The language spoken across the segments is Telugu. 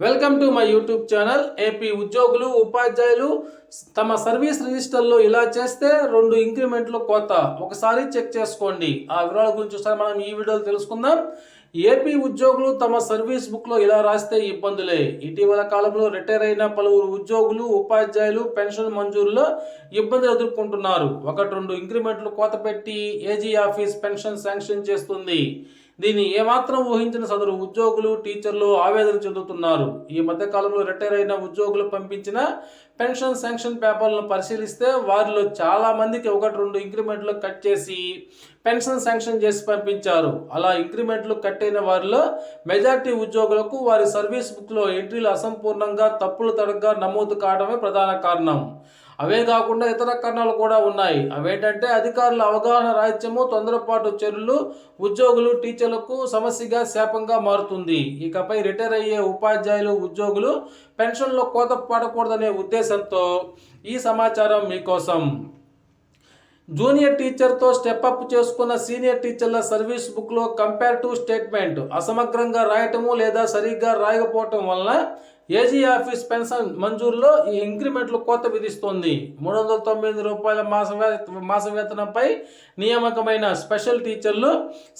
Welcome to my YouTube channel AP ఉద్యోగులు ఉపాధ్యాయులు తమ సర్వీస్ రిజిస్టర్లో ఇలా చేస్తే రెండు ఇంక్రిమెంట్లు కోత. ఒకసారి చెక్ చేసుకోండి. ఆ వివరాల గురించి ఒకసారి మనం ఈ వీడియోలో తెలుసుకుందాం. ఏపీ ఉద్యోగులు తమ సర్వీస్ బుక్లో ఇలా రాస్తే ఇబ్బందులే. ఇటీవల కాలంలో రిటైర్ అయిన పలువురు ఉద్యోగులు ఉపాధ్యాయులు పెన్షన్ మంజూరులో ఇబ్బందులు ఎదుర్కొంటున్నారు. ఒకటి రెండు ఇంక్రిమెంట్లు కోత పెట్టి ఏజీ ఆఫీస్ పెన్షన్ శాంక్షన్ చేస్తుంది. దీన్ని ఏమాత్రం ఊహించిన సదరు ఉద్యోగులు టీచర్లు ఆవేదన చెందుతున్నారు. ఈ మధ్యకాలంలో రిటైర్ అయిన ఉద్యోగులు పంపించిన పెన్షన్ శాంక్షన్ పేపర్లను పరిశీలిస్తే వారిలో చాలామందికి ఒకటి రెండు ఇంక్రిమెంట్లు కట్ చేసి పెన్షన్ శాంక్షన్ చేసి పంపించారు. అలా ఇంక్రిమెంట్లు కట్ అయిన వారిలో మెజార్టీ ఉద్యోగులకు వారి సర్వీస్ బుక్లో ఎంట్రీలు అసంపూర్ణంగా తప్పులు తడగ్గా నమోదు కావడమే ప్రధాన కారణం. అవే కాకుండా ఇతర కారణాలు కూడా ఉన్నాయి. అవేంటంటే అధికారుల అవగాహన రాహిత్యము తొందరపాటు చర్యలు ఉద్యోగులు టీచర్లకు సమస్యగా శాపంగా మారుతుంది. ఇకపై రిటైర్ అయ్యే ఉపాధ్యాయులు ఉద్యోగులు పెన్షన్లో కోత పడకూడదనే ఉద్దేశంతో ఈ సమాచారం మీకోసం. జూనియర్ టీచర్తో స్టెప్ అప్ చేసుకున్న సీనియర్ టీచర్ల సర్వీస్ బుక్లో కంపేర్ టు స్టేట్మెంట్ అసమగ్రంగా రాయటము లేదా సరిగ్గా రాయకపోవటం వలన ఏజీ ఆఫీస్ పెన్షన్ మంజూరులో ఈ ఇంక్రిమెంట్లు కోత విధిస్తోంది. మూడు వందల తొమ్మిది రూపాయల మాస మాస వేతనంపై నియామకమైన స్పెషల్ టీచర్లు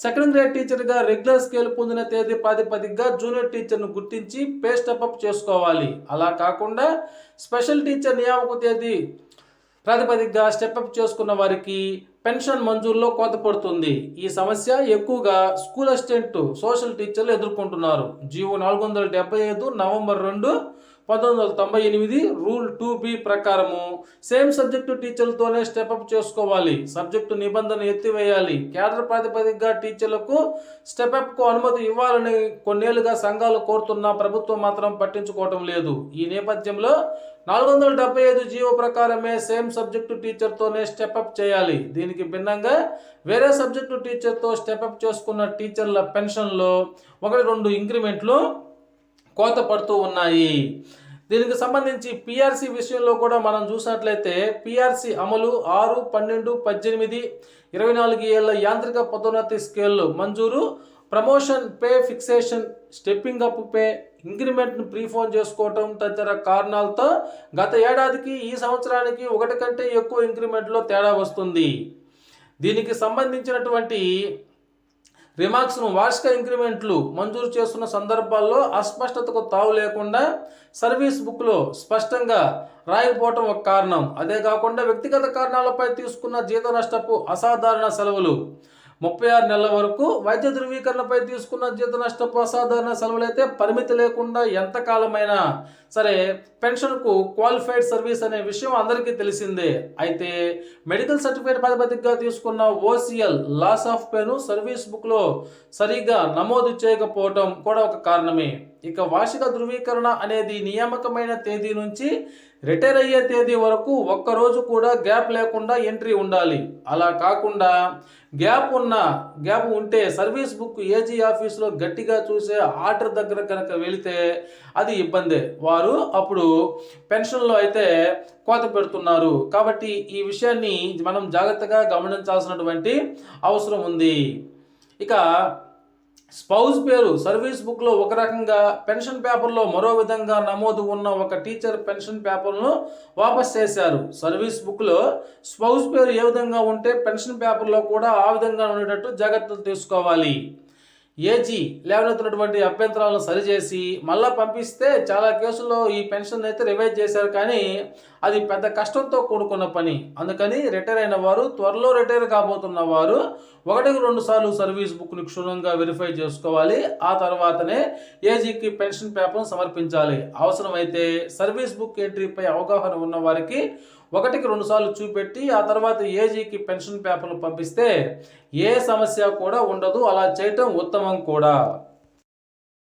సెకండ్ గ్రేడ్ టీచర్గా రెగ్యులర్ స్కేల్ పొందిన తేదీ ప్రాతిపదికగా జూనియర్ టీచర్ను గుర్తించి పే స్టెప్ అప్ చేసుకోవాలి. అలా కాకుండా స్పెషల్ టీచర్ నియామక తేదీ ప్రాతిపదికగా స్టెప్అప్ చేసుకున్న వారికి పెన్షన్ మంజూరులో కోత పడుతుంది. ఈ సమస్య ఎక్కువగా స్కూల్ అసిస్టెంట్ సోషల్ టీచర్లు ఎదుర్కొంటున్నారు. జీవో నాలుగు వందల డెబ్బై ఐదు నవంబర్ రెండు పంతొమ్మిది వందల తొంభై ఎనిమిది రూల్ టూ బి ప్రకారము సేమ్ సబ్జెక్టు టీచర్లతోనే స్టెప్అప్ చేసుకోవాలి. సబ్జెక్టు నిబంధన ఎత్తివేయాలి. కేడర్ ప్రాతిపదికగా టీచర్లకు స్టెప్అప్కు అనుమతి ఇవ్వాలని కొన్నేళ్ళుగా సంఘాలు కోరుతున్నా ప్రభుత్వం మాత్రం పట్టించుకోవటం లేదు. ఈ నేపథ్యంలో నాలుగు వందల డెబ్బై ఐదు జీవో ప్రకారమే సేమ్ సబ్జెక్టు టీచర్తోనే స్టెప్అప్ చేయాలి. దీనికి భిన్నంగా వేరే సబ్జెక్టు టీచర్తో స్టెప్అప్ చేసుకున్న టీచర్ల పెన్షన్లో ఒకటి రెండు ఇంక్రిమెంట్లు కోత పడుతూ ఉన్నాయి. దీనికి సంబంధించి పిఆర్సీ విషయంలో కూడా మనం చూసినట్లయితే పీఆర్సీ అమలు ఆరు పన్నెండు పద్దెనిమిది ఇరవై నాలుగు ఏళ్ళ యాంత్రిక పదోన్నతి స్కేల్ మంజూరు. Promotion pay fixation stepping up pay ఇంక్రిమెంట్ను prepone చేసుకోవటం తదితర కారణాలతో గత ఏడాదికి ఈ సంవత్సరానికి ఒకటి కంటే ఎక్కువ ఇంక్రిమెంట్లో తేడా వస్తుంది. దీనికి సంబంధించినటువంటి రిమార్క్స్ను వార్షిక ఇంక్రిమెంట్లు మంజూరు చేస్తున్న సందర్భాల్లో అస్పష్టతకు తావు లేకుండా సర్వీస్ బుక్లో స్పష్టంగా రాయకపోవటం ఒక కారణం. అదే కాకుండా వ్యక్తిగత కారణాలపై తీసుకున్న జీత నష్టపు అసాధారణ సెలవులు. ముప్పై ఆరు నెలల వరకు వైద్య ధృవీకరణపై తీసుకున్న జీత నష్టపు అసాధారణ సెలవులైతే పరిమితి లేకుండా ఎంతకాలమైనా సరే పెన్షన్కు క్వాలిఫైడ్ సర్వీస్ అనే విషయం అందరికీ తెలిసిందే. అయితే మెడికల్ సర్టిఫికేట్ ప్రాతిపదికగా తీసుకున్న ఓసిఎల్ లాస్ ఆఫ్ పేను సర్వీస్ బుక్లో సరిగా నమోదు చేయకపోవడం కూడా ఒక కారణమే. ఇక వార్షిక ధృవీకరణ అనేది నియామకమైన తేదీ నుంచి రిటైర్ అయ్యే తేదీ వరకు ఒక్కరోజు కూడా గ్యాప్ లేకుండా ఎంట్రీ ఉండాలి. అలా కాకుండా గ్యాప్ ఉన్న గ్యాప్ ఉంటే సర్వీస్ బుక్ ఏజీ ఆఫీస్లో గట్టిగా చూసే ఆర్డర్ దగ్గర కనుక వెళితే అది ఇబ్బందే. వారు అప్పుడు పెన్షన్లో అయితే కోత పెడుతున్నారు. కాబట్టి ఈ విషయాన్ని మనం జాగ్రత్తగా గమనించాల్సినటువంటి అవసరం ఉంది. ఇక స్పౌజ్ పేరు సర్వీస్ బుక్లో ఒక రకంగా పెన్షన్ పేపర్లో మరో విధంగా నమోదు ఉన్న ఒక టీచర్ పెన్షన్ పేపర్ను వాపస్ చేశారు. సర్వీస్ బుక్లో స్పౌజ్ పేరు ఏ విధంగా ఉంటే పెన్షన్ పేపర్లో కూడా ఆ విధంగా ఉండేటట్టు జాగ్రత్తలు తీసుకోవాలి. ఏజీ లేవనెత్తినటువంటి అభ్యంతరాలను సరిచేసి మళ్ళా పంపిస్తే చాలా కేసుల్లో ఈ పెన్షన్ అయితే రివైజ్ చేశారు కానీ అది పెద్ద కష్టంతో కూడుకున్న పని. అందుకని రిటైర్ అయిన వారు త్వరలో రిటైర్ కాబోతున్న వారు ఒకటికి రెండు సార్లు సర్వీస్ బుక్ని క్షుణ్ణంగా వెరిఫై చేసుకోవాలి. ఆ తర్వాతనే ఏజీకి పెన్షన్ పేపర్ను సమర్పించాలి. అవసరమైతే సర్వీస్ బుక్ ఎంట్రీపై అవగాహన ఉన్న వారికి ఒకటికి రెండు సార్లు చూపెట్టి ఆ తర్వాత ఏజీకి పెన్షన్ పేపర్లు పంపిస్తే ఏ సమస్య కూడా ఉండదు. అలా చేయటం ఉత్తమం కూడా.